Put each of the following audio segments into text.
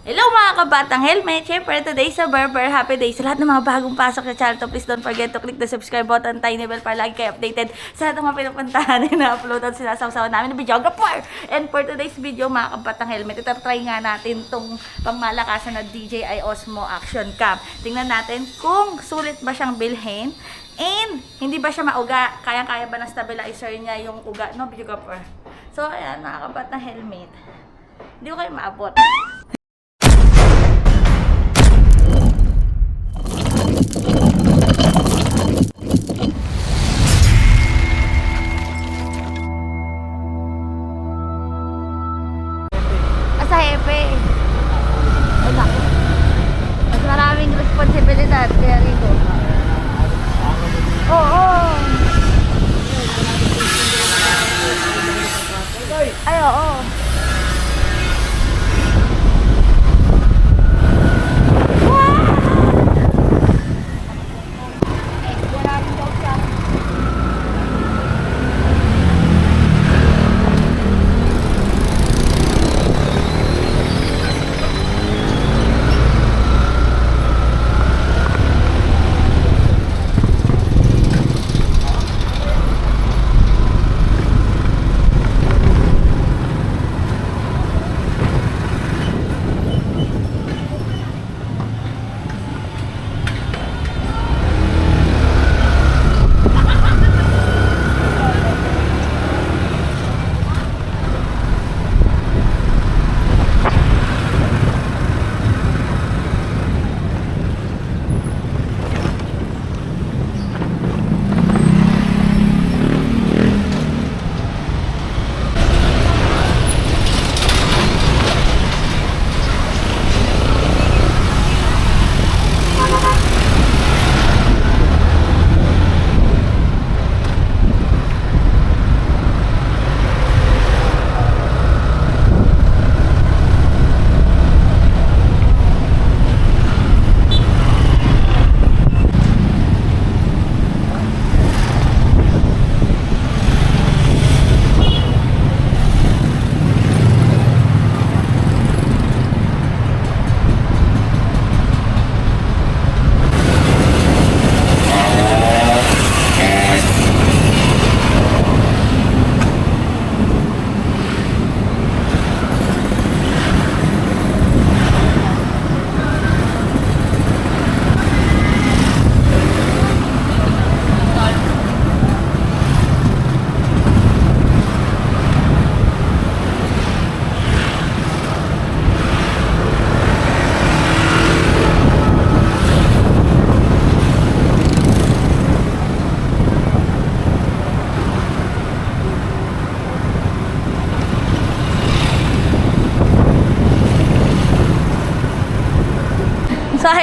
Hello mga kabatang helmet! Siyempre, today sa Berber, happy day sa lahat ng mga bagong pasok sa channel to. Please don't forget to click the subscribe button, tiny bell para lagi kayo updated sa lahat ng mga pinupuntahan na na-upload at sinasawsawa namin ng videographer. And for today's video, mga kabatang helmet, ito try nga natin tong pangmalakasan na DJI Osmo Action Cam. Tingnan natin kung sulit ba siyang bilhin and hindi ba siya mauga. Kayang-kaya ba ng stabilizer niya yung uga, no, videographer? So, ayan, mga kabatang helmet. Hindi ko kayo maabot.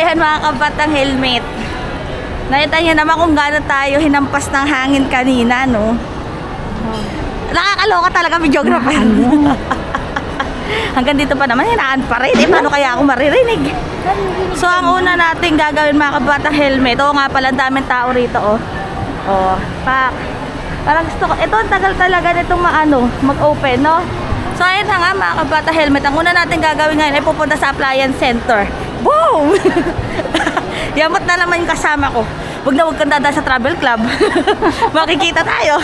Ayan mga kabatang helmet. Nakita niyo naman kung gaano tayo hinampas ng hangin kanina, no? Nakakaloka talaga videographer. Hanggang dito pa naman, hinaan pa rin. Eh, paano kaya ako maririnig? So, ang una natin gagawin mga kabatang helmet. Oo nga pala, ang daming tao rito, oh. Oh, pak. Parang gusto ko, ito ang tagal talaga nitong maano, mag-open, no? So, ayun na nga mga kabata helmet. Ang una natin gagawin ngayon ay pupunta sa appliance center. Boom! Yamot na naman yung kasama ko. Huwag na huwag kang dada sa travel club. Makikita tayo.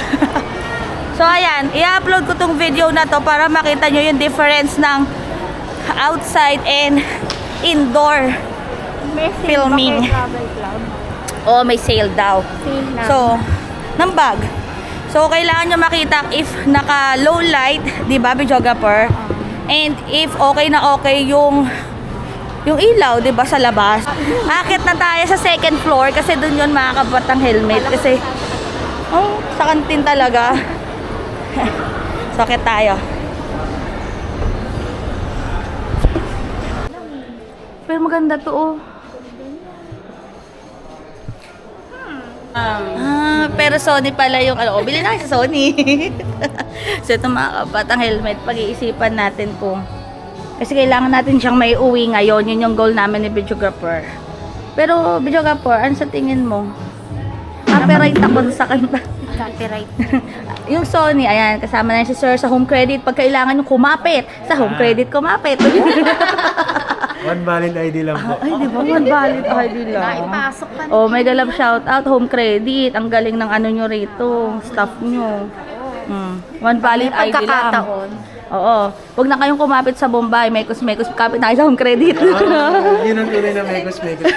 so, ayan. I-upload ko tong video na to para makita nyo yung difference ng outside and indoor May sale Filming. ba kay Travel Club? o may sale daw. Sale na. So, ng bag. So, kailangan nyo makita if naka low light, di ba, videographer? And if okay na okay yung yung ilaw, di ba, sa labas. Akit na tayo sa second floor kasi dun yun mga kabatang helmet. Kasi, oh, sa kantin talaga. so, akit tayo. Pero maganda to, oh. Ah, pero Sony pala yung ano. Oh, bili na sa Sony. so ito mga kabatang helmet, pag-iisipan natin kung kasi kailangan natin siyang may uwi ngayon. Yun yung goal namin ni videographer. Pero videographer, ano sa tingin mo? Copyright ako sa kanta. Copyright. yung Sony, ayan, kasama na si Sir sa home credit. Pag kailangan yung kumapit, sa home credit kumapit. Unvalid ID lang po. Ay, di ba? One valid ID lang. Naipasok na. Oh, may galap shout out, home credit. Ang galing ng ano nyo rito, staff nyo. Hmm. One valid ID lang. pagkakataon. Oo. Huwag na kayong kumapit sa Bombay. Mekos, mekos, kapit na kayo sa home credit. Ah, yun ang tunay na mekos mekos.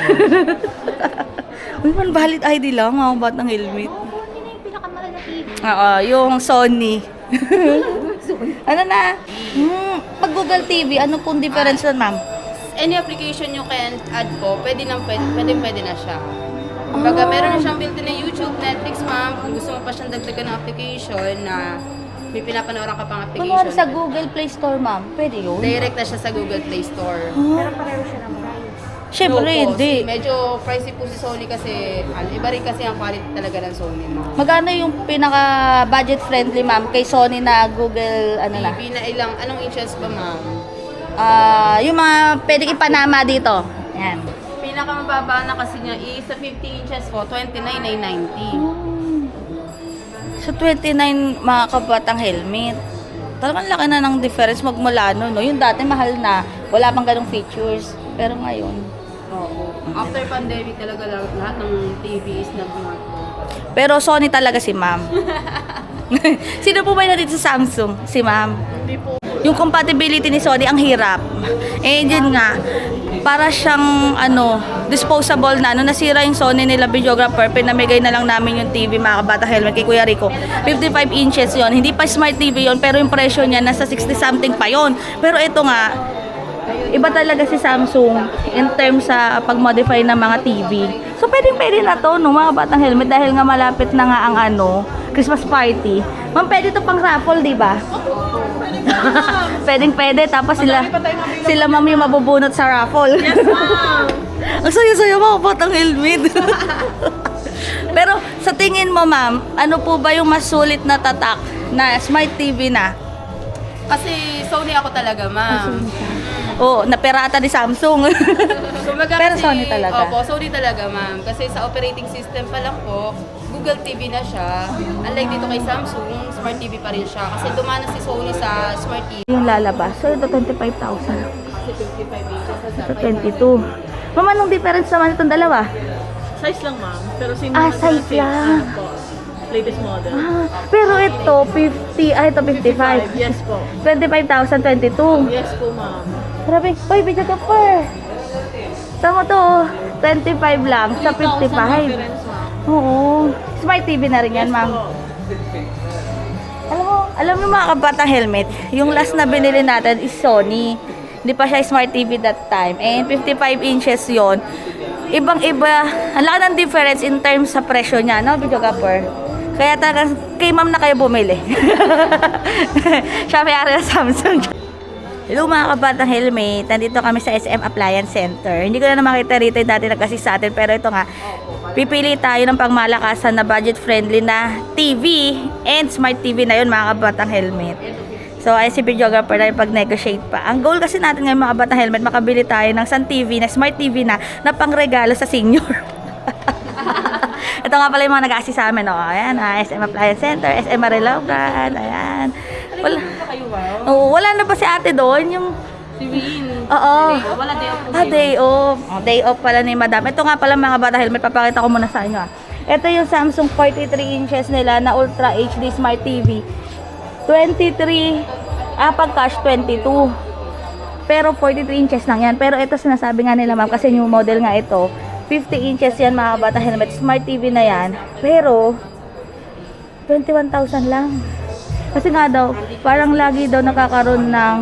Uy, one valid ID lang. Mga batang helmet. Yun na yung pinakamahal na TV. Oo, yung Sony. ano na? Hmm, pag Google TV, ano pong difference nun, ma'am? any application you can add po, pwede nang pwede, pwede, pwede na siya. Kumbaga, meron na siyang built-in na YouTube, Netflix, ma'am. Kung gusto mo pa siyang dagdagan ng application na may pinapanooran ka pang application. Kunwari sa Google Play Store, ma'am, pwede yun? Direct na siya sa Google Play Store. Pero pareho siya ng price. Siyempre, po, hindi. Medyo pricey po si Sony kasi, ano, iba rin kasi ang quality talaga ng Sony, ma'am. Magkano yung pinaka budget friendly ma'am kay Sony na Google ano na? TV na ilang, anong inches ba, ma'am? Ah, yung mga pwedeng ipanama dito. Yan. Pinakamababa na kasi niya is sa 50 inches po, 29,990. So 29 mga kabatang helmet. Talagang laki na ng difference magmula no, no. Yung dati mahal na, wala pang ganong features. Pero ngayon, Oo. After pandemic talaga lahat ng TV is nag-mark po. pero Sony talaga si ma'am. Sino po ba dito sa Samsung? Si ma'am. Hindi po. Yung compatibility ni Sony, ang hirap. Eh, yun nga, para siyang, ano, disposable na. Ano, nasira yung Sony nila videographer, pinamigay na lang namin yung TV, mga kabata helmet, kay Kuya Rico. 55 inches yon Hindi pa smart TV yon pero yung presyo niya, nasa 60 something pa yon Pero ito nga, iba talaga si Samsung in terms sa pag-modify ng mga TV. So, pwedeng pwede na to, no, mga batang helmet, dahil nga malapit na nga ang ano, Christmas party. Ma'am, pwede to pang raffle, di ba? Pwedeng pwede, tapos sila, sila ma'am yung mabubunot sa raffle. Yes, ma'am! ang saya-saya mga batang helmet. Pero sa tingin mo, ma'am, ano po ba yung mas sulit na tatak na smart TV na? Kasi Sony ako talaga, ma'am. Oo, naperata ni Samsung. Kumbaga Pero kasi- Sony talaga. Opo, Sony talaga, ma'am. Kasi sa operating system pa lang po, Google TV na siya. Unlike dito kay Samsung, Smart TV pa rin siya. Kasi dumana si Sony sa Smart TV. yung lalabas. So, ito 25,000. Kasi 55 inches Ito 22. Ma'am, anong difference naman itong dalawa? Size lang, ma'am. Pero same Ah, size lang. ano po, latest model. Ah, pero ito, 50, ah, ito 55. Yes po. 25,022. Yes po, ma'am. Grabe, uy, video ka pa. Tama to, 25 lang sa 3,000 55. difference, ma'am. Oo. Smart TV na rin yan, ma'am. Alam mo, alam mo mga kabata helmet, yung last na binili natin is Sony. Hindi pa siya smart TV that time. And 55 inches yon. Ibang-iba, ang laki ng difference in terms sa presyo niya, no, video kapper? Kaya talaga, kay ma'am na kayo bumili. siya may ari ng Samsung. Hello mga kabatang helmet, nandito kami sa SM Appliance Center. Hindi ko na makita rito yung dati nag-assist sa atin, pero ito nga, pipili tayo ng pangmalakasan na budget-friendly na TV and smart TV na yun mga kabatang helmet. So, ay si videographer na pag-negotiate pa. Ang goal kasi natin ngayon mga kabatang helmet, makabili tayo ng Sun TV na smart TV na na pangregalo sa senior. Ito nga pala yung mga nag-assist sa amin. Oh. Ayan, ah, SM Appliance Center, SM Marilagan, ayan. Wala, oh, wala na ba si ate doon? Yung Si Win. Oo. Wala day off. Ah, day off. Oh, day off pala ni madam. Ito nga pala mga bata helmet, papakita ko muna sa inyo. ah. Ito yung Samsung 43 inches nila na Ultra HD Smart TV. 23, ah, pag cash 22. Pero 43 inches lang yan. Pero ito sinasabi nga nila ma'am, kasi new model nga ito. 50 inches yan mga bata helmet. Smart TV na yan. Pero, 21,000 lang. Kasi nga daw, parang lagi daw nakakaroon ng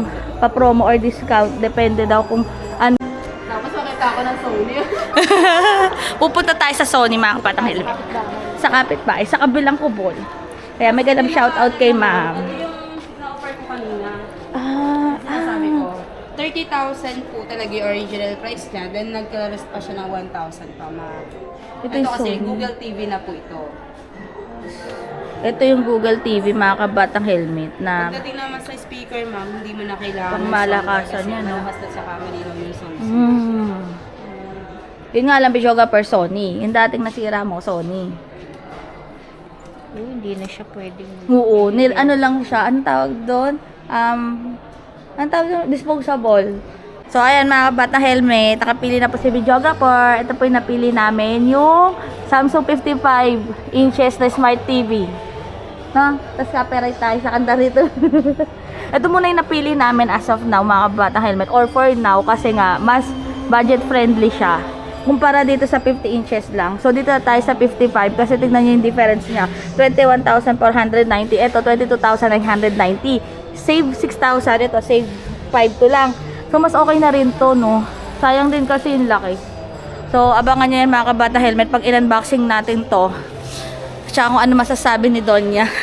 pa-promo or discount. Depende daw kung ano. Tapos makita ako ng Sony. Pupunta tayo sa Sony mga kapatang helmet. Sa kapitbahay, sa kabilang kubol. Kaya may ganang shoutout kay ma'am. yung na-offer ko kanina, Ah, sabi ko, 30,000 po talaga yung original price niya. Then nagka-rest pa siya ng 1,000 pa, ma'am. Ito Ito, yung kasi Sony. Google TV na po ito. ito yung Google TV mga kabatang helmet na Pagdating naman sa speaker, ma'am, hindi mo na kailangan. Pangmalakasan ng Sony yan, no? Na sa camera yung Sony. Hmm. Yun nga lang, Bishoga per Sony. Yung dating nasira mo, Sony. Oh, hindi na siya pwedeng... Oo, nil, ano lang siya, anong tawag doon? Um, anong tawag doon? Disposable. So, ayan mga bata helmet. Nakapili na po si videographer. Ito po yung napili namin. Yung Samsung 55 inches na Smart TV. No? Tapos copyright tayo sa kanta rito. Ito muna yung napili namin as of now, mga bata helmet. Or for now, kasi nga, mas budget friendly siya. Kumpara dito sa 50 inches lang. So, dito tayo sa 55 kasi tignan nyo yung difference niya. 21,490. Ito, 22,990. Save 6,000. Ito, save 5 to lang. So, mas okay na rin to, no? Sayang din kasi yung laki. So, abangan nyo yan mga kabata helmet pag in-unboxing natin to. Tsaka kung ano masasabi ni Donya.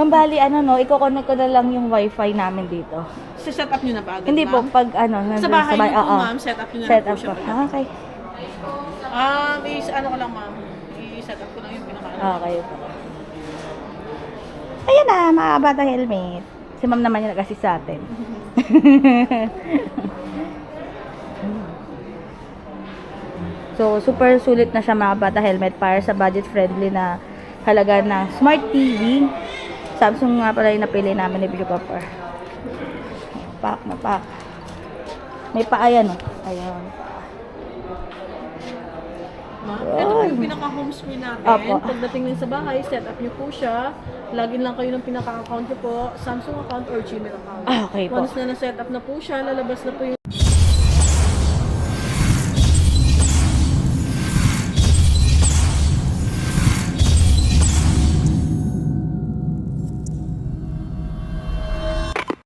Mambali, ano no, i-connect ko na lang yung wifi namin dito. Sa-set up nyo na ba agad, Hindi po, ma'am? pag ano, nandun Sa bahay niyo po, oo. ma'am, set up nyo na Set lang po up siya. Ah, okay. Um, is, ano ko lang, ma'am. I-set up ko lang yung pinaka Okay po. Ayan na, mga bata helmet. Si ma'am naman yung nag-assist sa atin. so, super sulit na siya mga bata helmet para sa budget friendly na halaga ng Smart TV. Samsung nga pala yung napili namin ni Video Copper. Pack na pack. May pa ayan oh. Ayan. Ma'am, ito po yung pinaka-home screen natin. Opo. Pagdating nyo sa bahay, set up nyo po siya. Login lang kayo ng pinaka-account nyo po, Samsung account or Gmail account. Ah, okay po. Once na na-set up na po siya, lalabas na po yung